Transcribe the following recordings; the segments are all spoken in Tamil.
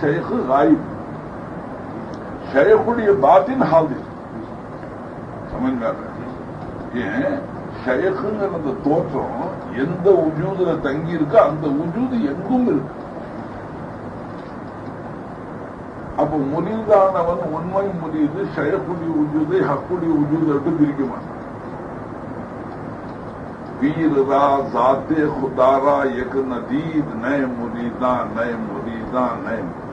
şeyh gayb. Şeyhul batin hadir. Tamam mı? ஏன் ஷேக்குங்கிறது தோற்றம் எந்த உஜூதுல தங்கி இருக்கோ அந்த உஜூது எங்கும் இருக்கு அப்ப முனிதானவன் உண்மை முடியுது ஷேக்குடி உஜூது ஹக்குடி உஜூது என்று பிரிக்க மாட்டான் பீரா ஜாத்தே குதாரா எக் நதீத் நய முனிதா நய முனிதா நய முனிதா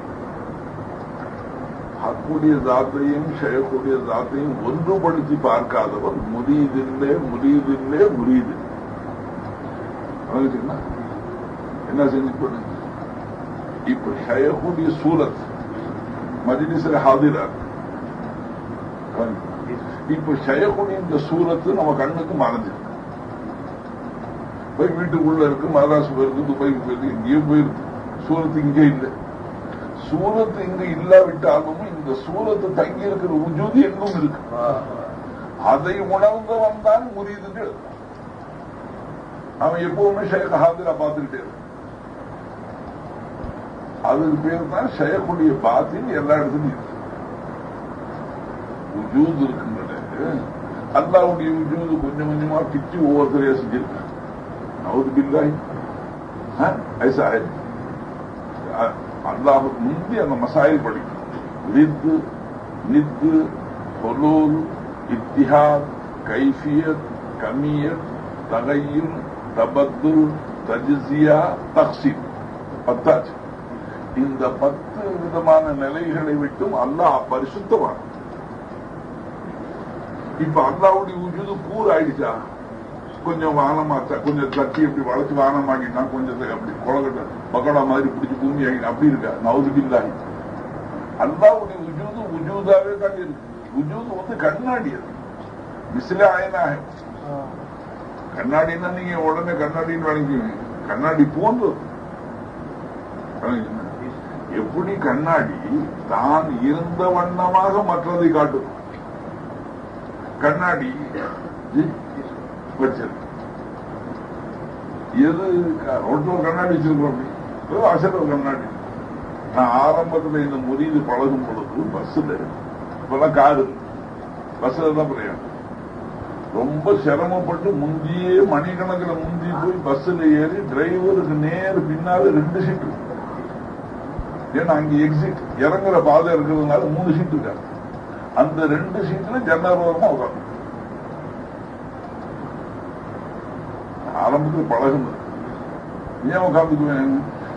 ஹக்குடைய ஜாத்தையும் ஷேக்குடைய ஜாத்தையும் ஒன்றுபடுத்தி பார்க்காதவர் முரீதில்லே முரீதில்லே முரீது. என்ன செஞ்சு போடுங்க இப்ப ஷேக்குடைய சூரத் மஜிலிஸ்ல ஹாதிரார் இப்ப ஷேக்குடைய இந்த சூரத்து நம்ம கண்ணுக்கு மறைஞ்சிருக்கு. போய் வீட்டுக்குள்ள இருக்கு மகாராஷ்டிரா போயிருக்கு துபாய்க்கு போயிருக்கு இங்கேயும் போயிருக்கு சூரத்து இங்கே இல்லை. சூரத்து இங்க இல்லாவிட்டாலும் இந்த சூரத்து தங்கி இருக்கிற உஜூதி எங்கும் இருக்கு. அதை உணர்ந்தவன் வந்தான் முறியதுன்னு அவன் எப்பவுமே ஷேக் ஹாதிரா பார்த்துக்கிட்டே அதுக்கு பேர் தான் ஷேக்குடைய பாத்தின் எல்லா இடத்துலையும் இருக்கு. உஜூது இருக்குன்றது அல்லாவுடைய உஜூது கொஞ்சம் கொஞ்சமா பிச்சு ஒவ்வொருத்தரையும் செஞ்சிருக்கான். நவுது பில்லாய் ஐசா அல்லாஹுக்கு முந்தி அந்த மசாயில் படிக்கும். லித் நித் ஹுலூல் இத்திஹாத் கைஃபியத் கமியத் தகையுர் தபத்துல் தஜிசியா தக்சீம் பத்தாச்சு. இந்த பத்து விதமான நிலைகளை விட்டும் அல்லாஹ் பரிசுத்தவான். இப்ப அல்லாவுடைய உஜுது கூர் ஆயிடுச்சா கொஞ்சம் வானமாச்சா? கொஞ்சம் தட்டி இப்படி வளைச்சு வானமாக்கினா கொஞ்சம் அப்படி குழகட்ட பக்கடா மாதிரி பிடிச்சி பூமி ஆகினா அப்படி இருக்கா? நவுதுபில்லாஹி அல்லாவுடைய உஜூது உஜூதாவே தான் இருக்கு. உஜூது வந்து கண்ணாடி அது. மிசில ஆயனாக. கண்ணாடின்னா நீங்க உடனே கண்ணாடின்னு வணங்குவீங்க கண்ணாடி வணங்குவீங்க. எப்படி கண்ணாடி? தான் இருந்த வண்ணமாக மற்றதை காட்டும். கண்ணாடி. வச்சிருக்கு எது ரோட்ல கண்ணாடி வச்சிருக்கோம் அப்படி அசல் கண்ணாடி. நான் ஆரம்பத்துல இந்த முறியது பழகும் பொழுது பஸ்ல இப்பெல்லாம் காரு. பஸ்ல தான் பிரயாணம் ரொம்ப சிரமப்பட்டு முந்தியே மணிக்கணக்கில் முந்தி போய் பஸ்ல ஏறி டிரைவருக்கு நேர் பின்னால ரெண்டு சீட்டு ஏன்னா அங்க எக்ஸிட் இறங்குற பாதை இருக்கிறதுனால மூணு சீட்டு இருக்காங்க அந்த ரெண்டு சீட்ல ஜன்னரோரமா உட்காந்து ஆரம்பத்தில் பழகுனது. ஏன் உட்காந்துக்குவேன்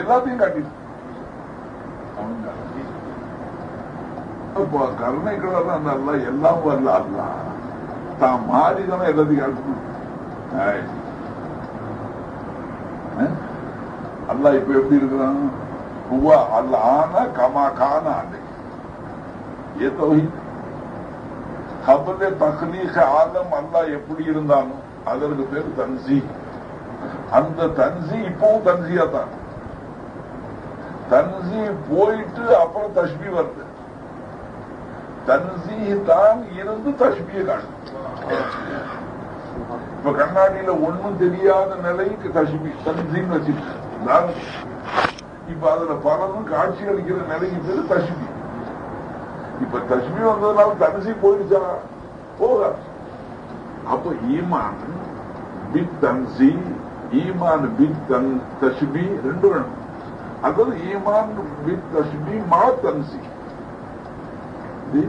எல்லாத்தையும் காட்டிட்டு. இப்போ கருணை கடலாம் நல்லா எல்லாம் வரல அல்ல தான் மாறிதானே எல்லாத்தையும் காட்டணும் அல்ல இப்ப எப்படி இருக்கிறான்? ஹுவா அல்ல ஆனா கமா கானா அன்னைக்கு ஏ தொகை கபல தக்லீக அல்ல எப்படி இருந்தாலும் அதற்கு பேர் தன்சி. அந்த தன்சி இப்பவும் தன்சியா தான் தன்சி போயிட்டு அப்புறம் தஷ்பி வருது. தன்சி தான் இருந்து தஷ்பியை காணும். இப்ப கண்ணாடியில ஒண்ணும் தெரியாத நிலைக்கு தஷ்பி தன்சின்னு வச்சிருக்கு நான் இப்ப அதுல பலரும் காட்சி அளிக்கிற நிலைக்கு பேரு தஷ்பி. இப்ப தஷ்மி வந்ததுனால தனுசி போயிடுச்சா? போகாது. அப்ப ஈமான் பித் தன்சி ஈமான் பித் தன் தஷ்பி ரெண்டு வேணும். هذا الإيمان بالتشبيه مع التنزيه دي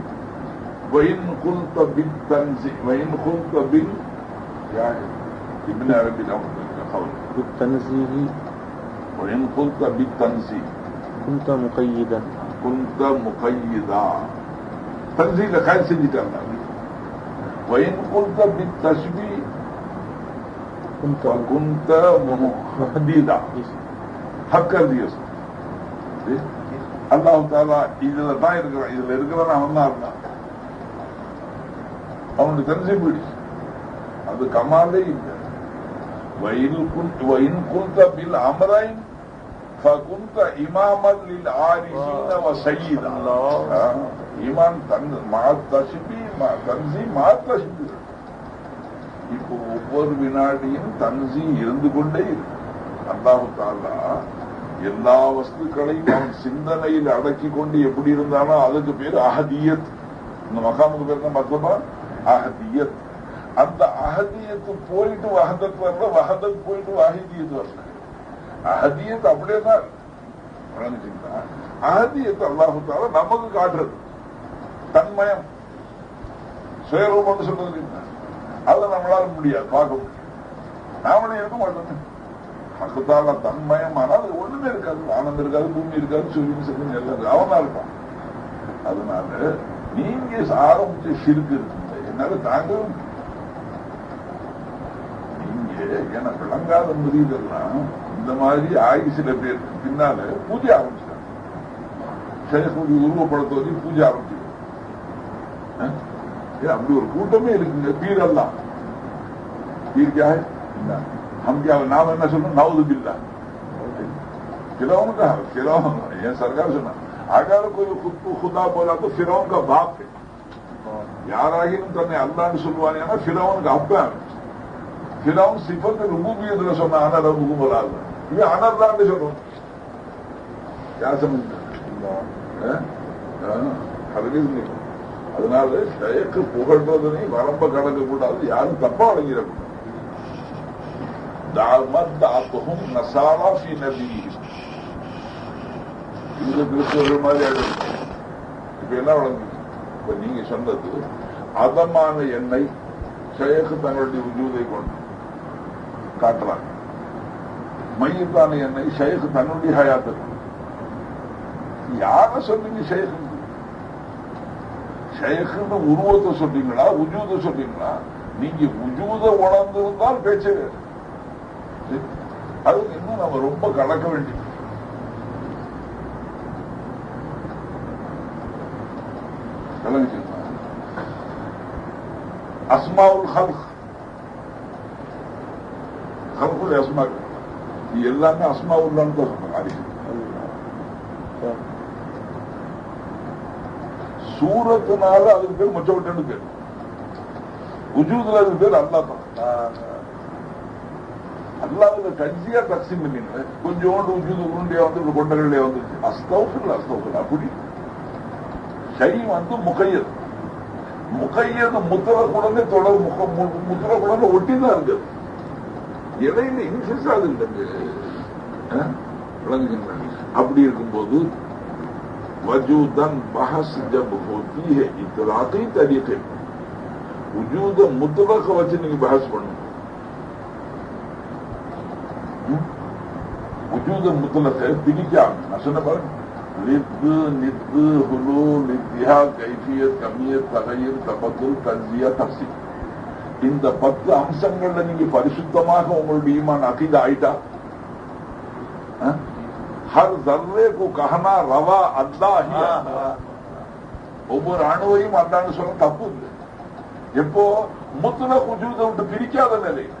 وإن قلت بالتنزيه وإن قلت بال يعني ابن عربي الأول بالتنزيه وإن قلت بالتنزيه كنت مقيدا كنت مقيدا تنزيه لخير سيدي تعمل وإن قلت بالتشبيه كنت وكنت محددا ஹக்கர்திய அல்லாஹு தாலா இதுல தான் இருக்கிறான் இதுல இருக்கிறவன் அவன் தான் இருந்தான் அவனுக்கு தெரிஞ்சு போயிடுச்சு அது கமாலே இல்லை வயல் குன் வயின் குந்த பில் அமரைன் فكنت إماما للعارفين وسيدا آه. ஈமான் தன் மா தசிபி தன்சி மா தசிபி இப்போ ஒவ்வொரு வினாடியும் தன்சி இருந்து கொண்டே இருக்கு அல்லாஹு தாலா எல்லா வஸ்துக்களையும் அவன் சிந்தனையில் அடக்கி கொண்டு எப்படி இருந்தானோ அதுக்கு பேர் அஹதியத். இந்த மகாமுக்கு பேர் தான் மத்தமா அஹதியத். அந்த அகதியத்து போயிட்டு வஹதத் வரல வஹதத் போயிட்டு வாஹிதியத் வரல. அஹதியத் அப்படியே தான் இருக்கு. விளங்குச்சுங்களா? நமக்கு காட்டுறது. தன்மயம். சுயரூபம்னு சொல்றது இல்ல. அதை நம்மளால முடியாது பார்க்க முடியும் நாமளே இருக்க மாட்டோம். பக்கத்தால தன்மயம் ஆனால் அது ஒண்ணுமே இருக்காது. ஆனந்தம் இருக்காது பூமி இருக்காது சூரியன் சூரியன் எல்லாம் அவனா இருப்பான் அதனால நீங்க ஆரம்பிச்ச சிறுக்கு இருக்குங்க. என்னால தாங்க நீங்க என விளங்காத முறியதெல்லாம் இந்த மாதிரி ஆகி சில பேருக்கு பின்னால பூஜை ஆரம்பிச்சிட்டாங்க. உருவப்படுத்த உருவப்படத்தை வச்சு பூஜை ஆரம்பிச்சு அப்படி ஒரு கூட்டமே இருக்குங்க. பீர் எல்லாம். நம்பியாவை நாம என்ன சொல்லணும் நவுது பில்லா फिराउन का फिराउन ये सरकार सुना अगर कोई खुद को खुदा बोला तो फिराउन का बाप है ಯಾರಾಗಿನೂ ತನ್ನೆ ಅಲ್ಲ ಅನಿಸುಲ್ವಾನೆ ಅನ್ನ ಫಿರಾವನ್ಗೆ ಹಬ್ಬ ಫಿರಾವನ್ ಸಿಫತ್ ರುಬೂಬಿಯದ್ರ ಸೊನ್ನ ಅನರ ರುಬೂಬಲ ಅಲ್ಲ ಇವೆ ಅನರ್ಲ ಅಂತ ಸೊನ್ನು ಯಾರ ಸಮಜ ಹರಗಿಸ್ ನೀವು அதனால தயக்கு புகழ்றதுனே வரம்ப கடக்க கூடாது யாரும் தப்பா அடங்கிடக்கூடாது தாமத்தாத்துகும் நசாரா ஃபி நபி இந்த கிறிஸ்தவர்கள் மாதிரி ஆயிடும் இப்ப என்ன வழங்குச்சு இப்ப நீங்க சொன்னது அதமான எண்ணெய் ஷேக்கு தங்களுடைய உஜூதை கொண்டு காட்டுறாங்க மையத்தான எண்ணெய் ஷேக்கு தன்னுடைய ஹயாத்தை யார சொன்னீங்க ஷேக்கு ஷேக்குன்னு உருவத்தை சொல்றீங்களா உஜூத சொல்றீங்களா நீங்க உஜூத உணர்ந்திருந்தால் பேச்சு வேறு அது இன்னும் நம்ம ரொம்ப கலக்க வேண்டியது. அஸ்மாவுல் ஹல்க் ஹல்குல் அஸ்மா. இது எல்லாமே அஸ்மாவுல் தான் சொன்னாங்க சூரத்தினால அதுக்கு பேர் மொச்சவட்டன்னு பேர். உஜூதுல அதுக்கு பேர் அல்லா தான். அல்லாவுல கஞ்சியா தக்சிம் பண்ணின கொஞ்சோண்டு உஜுது உருண்டையா வந்து கொண்டகள்ல வந்துச்சு அஸ்தௌஃபில் அஸ்தௌஃபில் அப்படி ஷை வந்து முகையது முகையது முத்திர குழந்தை தொடர் முகம் முத்திர குழந்தை ஒட்டிதான் இருக்கு இடையில இன்ஃபிஸ் ஆகுது விளங்குகின்றன அப்படி இருக்கும்போது வஜூதன் பஹஸ் ஜப் ஹோத்தி இத்தலாத்தையும் தரிக்கை உஜூத முத்தலக வச்சு நீங்க பஹஸ் பண்ணணும் மொஜூது முத்தலத்தை பிரிக்காம நான் பாருங்க லித்து நித்து ஹுலு நித்யா கைஃபியத் கமியத் தகையர் தபத்துல் தஞ்சியா தப்சி. இந்த பத்து அம்சங்கள்ல நீங்க பரிசுத்தமாக உங்களுடைய ஈமான் அகித ஆயிட்டா? ஹர் ஜர்ரே கு கஹனா ரவா அல்லாஹியா ஒவ்வொரு அணுவையும் அல்லான்னு சொல்ல தப்பு இல்லை. எப்போ? முத்துல குஜூதை விட்டு பிரிக்காத நிலையில்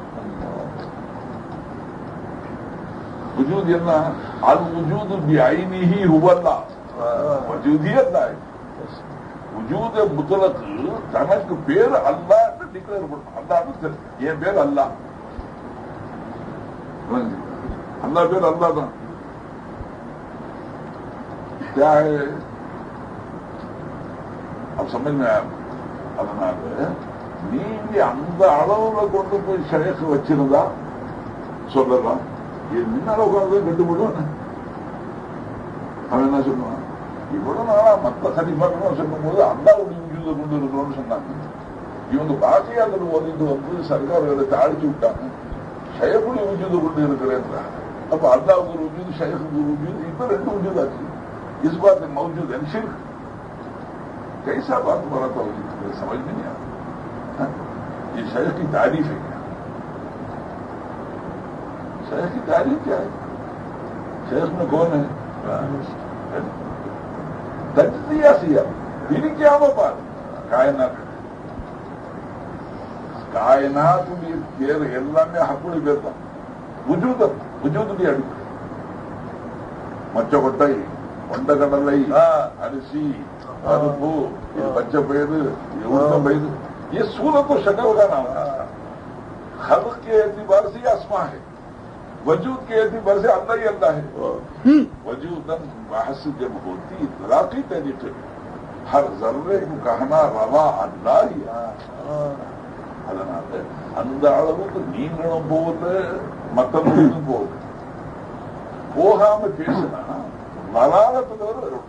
உஜூத் என்ன அல் உஜூது பி ஐனிஹி ஹுவல்லா வஜூதி தாய் உஜூத முதலுக்கு தனக்கு பேர் அல்லா டிக்ளேர் பண்ணும் அல்லா என் பேர் அல்லா அல்லா பேர் அல்லா தான் क्या है अब समझ में அதனால நீங்க அந்த அளவுல கொண்டு போய் ஷேக்கு வச்சிருந்தா சொல்லலாம் என் முன்னால உட்கார்ந்து கெட்டு போடுவான் அவன் என்ன சொல்லுவான் இவ்வளவு நாளா மத்த கனிமர்களும் சொல்லும் போது அல்லாவுடைய உஜூத கொண்டு இருக்கிறோம்னு சொன்னாங்க இவங்க பாக்கியாக்கள் ஓதிட்டு வந்து சர்க்கார்களை தாழ்த்தி விட்டாங்க ஷயகுடி உஜூத கொண்டு இருக்கிறேன் அப்ப அல்லாவுக்கு ஒரு உஜூது ஷயகுக்கு ஒரு உஜூது இப்ப ரெண்டு உஜூத் ஆச்சு இஸ்பாத் மௌஜூத் அண்ட் ஷிர்க் कैसा बात बोला था मुझे समझ में नहीं आता हाँ? ये शेख की तारीफ है شہر کی تاریخ کیا ہے؟ شہر میں کون ہے؟ تجزیہ سیا دن کیا وہ بات کائنات۔ کائنات ಬೇರೆ ಎಲ್ಲಾನೇ ಹಾಕೊಂಡಿರ್ಬೇಕು ವಜೂದ ವಜೂದ ಬಿ ಅಡುಗೆ ಮಚ್ಚ ಕೊಟ್ಟೈ ಒಂಡಗಡಲೈ ಅರಿಸಿ ಅರುಪು یہ ہاں۔ ہاں۔ سورت و شکل کا نام ہے۔ خلق کے اعتبار سے یہ ہے۔ وجود کے اعتبار سے اللہ ہی اللہ ہے۔ ہاں۔ وجود بحث جب ہوتی اطلاقی طریقے ہر ذرے کو کہنا روا اللہ ہی انداڑوں نیند بول مطلب بول போகாம பேசினா வராதத்துல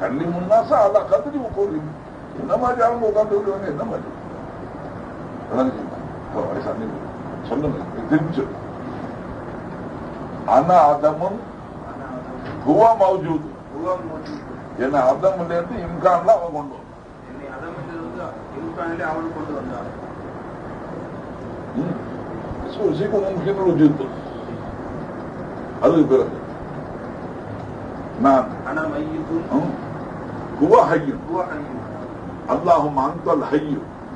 கண்ணி முன்னாசா அல்ல கத்திரி உட்காந்து என்ன மாதிரி ஆளுங்க உட்காந்து என்ன மாதிரி முப்பது வயசு அன்னைக்கு சொல்லுங்க திரும்பி சொல்லுங்க ஆனா அதமும் ஹுவா மௌஜூத் ஏன்னா அல்லாஹும் அந்தல்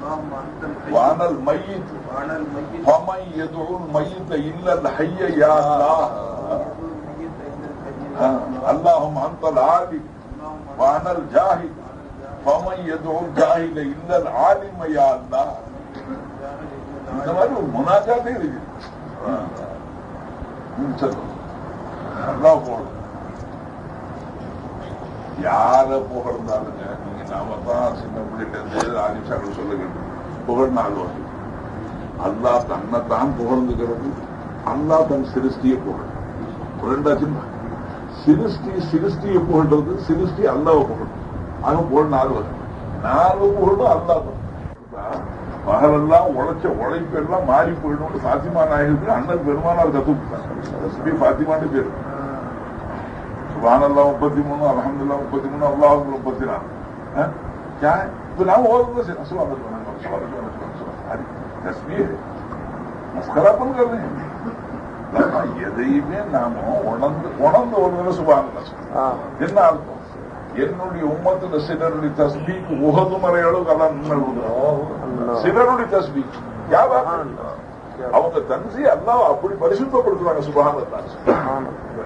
هو حي اللهم انت الحي وانا الميت வானல் மையித் فمن يدعو الميت الا الحي يا الله ها، اللهم انت العالم وانا الجاهل فمن يدعو الجاهل الا العالم يا الله இந்த மாதிரி ஒரு முனாஜாத்தே இருக்கு ம், சொல்லு நல்லா போடும் யார புகழ்ந்தாலுங்க நீங்க நாம தான் சின்ன பிள்ளைல இருந்து ஆதிசாக்கள் சொல்லுங்க புகழ்னாலும் அல்லா தன்னைத்தான் புகழ்ந்துகிறது அல்லா தன் சிருஷ்டியை புகழ் புகழ்ந்தாச்சுன்னா சிருஷ்டி சிருஷ்டியை புகழ்றது சிருஷ்டி அல்லாவை புகழ் ஆக புகழ் நாலு வகை நாலு புகழும் அல்லா தான் பகலெல்லாம் உழைச்ச உழைப்பு எல்லாம் மாறி போயிடும் பாத்திமா நாயகத்துக்கு அண்ணன் பெருமானார் கத்து பாத்திமான்னு பேரு வானல்லாம் முப்பத்தி மூணு அலமதுல்லா முப்பத்தி மூணு அல்லாஹ் முப்பத்தி நாலு ها يعني بالعمر نزل اصلا رجل اصلا رجل رجل تسبيح مسخره பண்ணுகிறது நம்ம எதையுமே நாம் உணர்ந்து உணர்ந்து ஒன்று சுபாங்க என்ன அர்த்தம் என்னுடைய உம்மத்துல சிலருடைய தஸ்பீக்கு உகது மறை அளவுக்கு அதான் சிலருடைய தஸ்பீக் அவங்க தன்சி அல்லாஹ் அப்படி பரிசுத்தப்படுத்துவாங்க சுபாங்க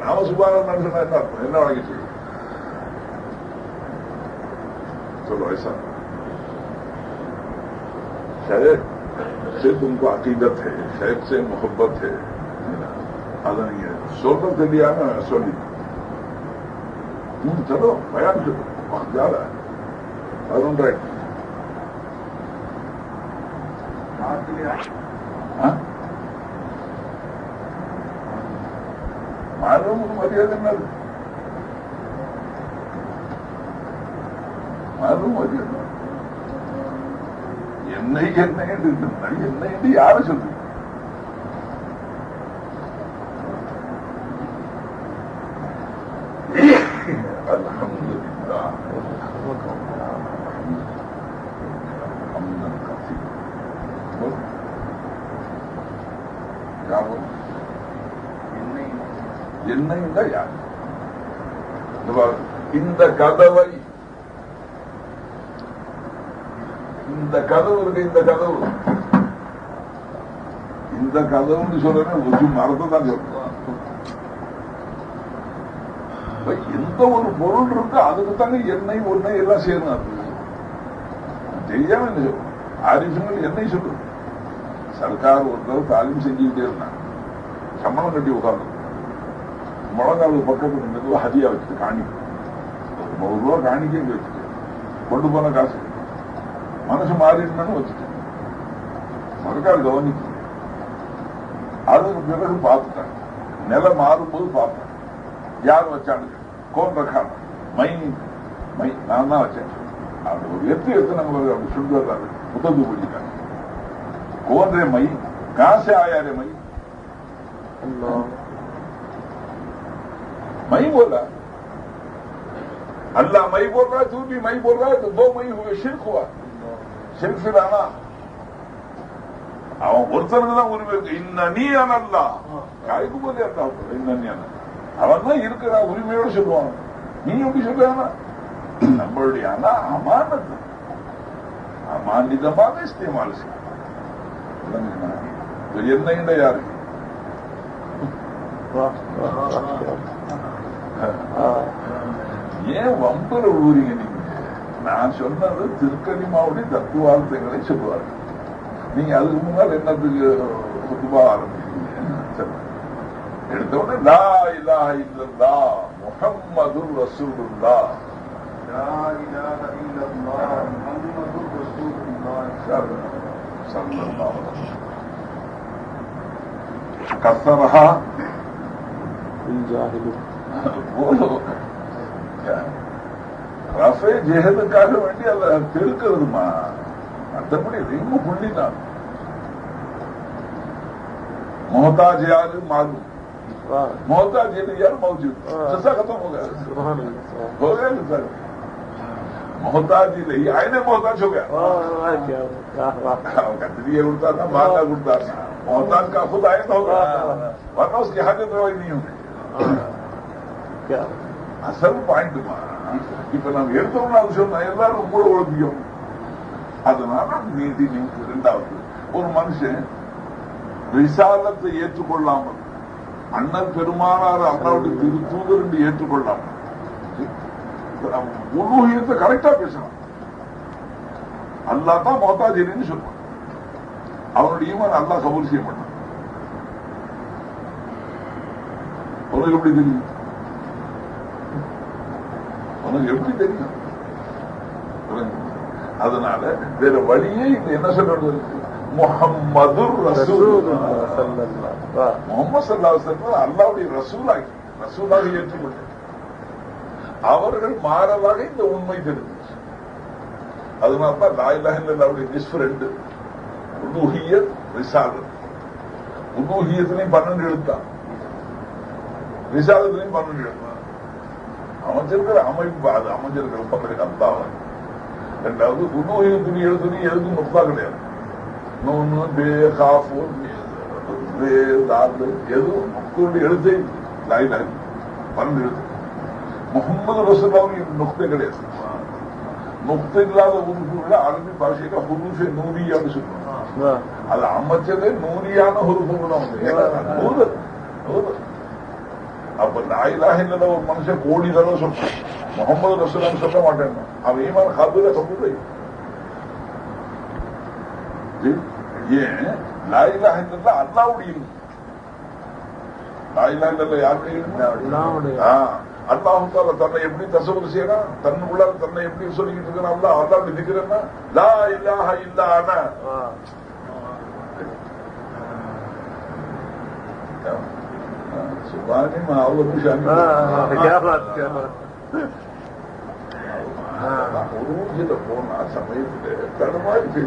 நாம சுபாங்க என்ன என்ன வழங்கிட்டு چلو ایسا شاید سے تم کو عقیدت ہے شاید سے محبت ہے ادا نہیں ہے صحبت کے لیے آنا ہے تم چلو بیان کرو وہاں جا رہا ہے ارون رائٹ معلوم میں அதுவும் ஒரு எண்ணம் என்னை என்ன என்று என்னை என்று யாரு சொல்லு? என்ன இந்த கதவை இந்த கதவு இருக்கு இந்த கதவு. இந்த கதவுன்னு சொல்றேன் ஒரு மரத்தை தான் சொல்றான் எந்த ஒரு பொருள் இருக்கு அதுக்கு தாங்க எண்ணெய் ஒண்ணெய் எல்லாம் சேரும் அது. தெரியாம என்ன சொல்றோம். ஆரிஃபுங்கள் எண்ணெய் சொல்றது சர்க்கார் ஒருத்தர் தாலிம் செஞ்சுக்கிட்டே இருந்தாங்க சம்பளம் கட்டி உட்கார்ந்து முழங்கால் பக்கத்துக்கு மெதுவாக ஹதியா வச்சுட்டு காணிக்க ஒரு நூறு ரூபா காணிக்கை வச்சுட்டு கொண்டு போன காசு. منسٹر سرکار گونی چاہیں پاتے نل مار یار وقار مئی نوجوان کو می بول رہا ارا می بول رہا تھی مئی بول رہا تو செல்ஃபி அவன் ஒருத்தனுக்கு தான் உரிமை இருக்கு. இன்னி அனல்லா. காய்க்கும் போதே அர்த்தம் இன்னி அனல். அவன் தான் இருக்கிறா உரிமையோட சொல்லுவான். நீ எப்படி சொல்லுவானா நம்மளுடைய ஆனா அமானத் அமானிதமாக இஸ்தேமால் செய்யும் என்ன இட யாரு? ஏன் வம்புல ஊறீங்க நீ? நான் சொன்னது திருக்கலிமாவுடைய தத்துவார்த்தங்களை சொல்லுவார்கள் நீங்க அதுக்கு முன்னால் என்னத்துக்கு குத்துபா ஆரம்பிக்கிறீங்க சரி. எடுத்த உடனே லா இலாஹ இல்லல்லா முஹம்மதுர் ரசூலுல்லாஹ் لا إله إلا الله محمد رسول الله சல்லல்லாஹு அலைஹி வஸல்லம். கசரஹா الجاهل போதும். ரஃபை ஜெகலுக்காக வேண்டி அதை கெடுக்கிறதுமா மற்றபடி ரொம்ப புள்ளிதான் محتاج یار معلوم محتاج یہ یار موجود جسا ختم ہو گیا ہو نہیں آئے نا محتاج ہو گیا کتری اڑتا تھا ماتا گڑتا تھا محتاج کا خود آئے تھا ہوگا ورنہ اس کی حاجت روائی نہیں ہوگی அசல் பாயிண்டுமா இப்ப நாம் எடுத்தோம்னா விஷயம் எல்லாரும் கூட உழப்பியும் அதனால நீதி நீதி இரண்டாவது. ஒரு மனுஷன் விசாலத்தை ஏற்றுக்கொள்ளாமல் அண்ணன் பெருமானார் அல்லாவுடைய திரு தூதர் என்று ஏற்றுக்கொள்ளாமல் உலூகியத்தை கரெக்டா பேசலாம் அல்லா தான் மோத்தாஜிரின்னு சொல்றான் அவனுடைய ஈமான் அல்லா கபூர் செய்ய உனக்கு எப்படி தெரியும்? உனக்கு எப்படி தெரியும்? அதனால வேற வழியே இது என்ன சொல்றது? முகம்மது முகமது சல்லா அல்லாவுடைய ரசூலாகி. ரசூலாக ஏற்றுக்கொண்டார். அவர்கள் மாறலாக இந்த உண்மை தெரிஞ்சு அதனால்தான் லாயிலாஹில்லாவுடைய நிஸ்பு ரெண்டு. உலூகியத் ரிசாலத். உலூகியத்திலையும் பன்னெண்டு எழுத்தான் ரிசாலத்திலையும் பன்னெண்டு எழுத்தான் அமைச்சிருக்கிற அமைப்பு அது அமைஞ்சிருக்கிற பக்கத்துக்கு அல்லாவன் ரெண்டாவது உலூஹியத்தின் எழுத்துனி எழுத்து நுப்பா கிடையாது. நூன்னு பே காஃபு பே தாத்து எதுவும் மக்களுடைய எழுத்தே லாயிலாக பன்னெண்டு எழுத்து. முகமது ரசூல்லாவுக்கு நுக்தே கிடையாது. நுக்தை இல்லாத உறுப்புகளை அரபி பாஷையில ஹுரூஃபே நூரியான்னு சொல்லுவாங்க. அது அமைச்சதே ஏன்னா, நூறு நூறு. அப்ப லாயிலாக இல்லத ஒரு மனுஷன் கோடி தடவை சொல்றான் முகமது ரசூலான்னு சொல்ல மாட்டேன். அவன் ஈமான் காபீல கபூலை ஏன்? லாயிலாக இல்லதா அல்லாவுடைய இல்மு. லாயிலாக இல்லல்ல யாருடைய இல்மு? அல்லாஹ்வுடைய. ஆ, அல்லாஹு தாலா தன்னை எப்படி தசவுறு செய்யறான் தன்னுக்குள்ள தன்னை எப்படி சொல்லிக்கிட்டு இருக்கிறான் அல்லாஹ் அல்லாஹ் நிக்கிறேன்னா லா இல்லாஹ இல்லா سبحان ما هو مش خروج تكون عصبية تنوال في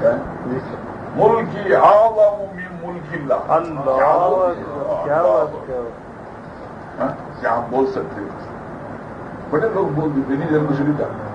سنة ملكي أعظم من ملك الله الله کیا بات کیا آپ بول سکتے بڑے لوگ بول دیتے نہیں جن کو شریف ڈالنا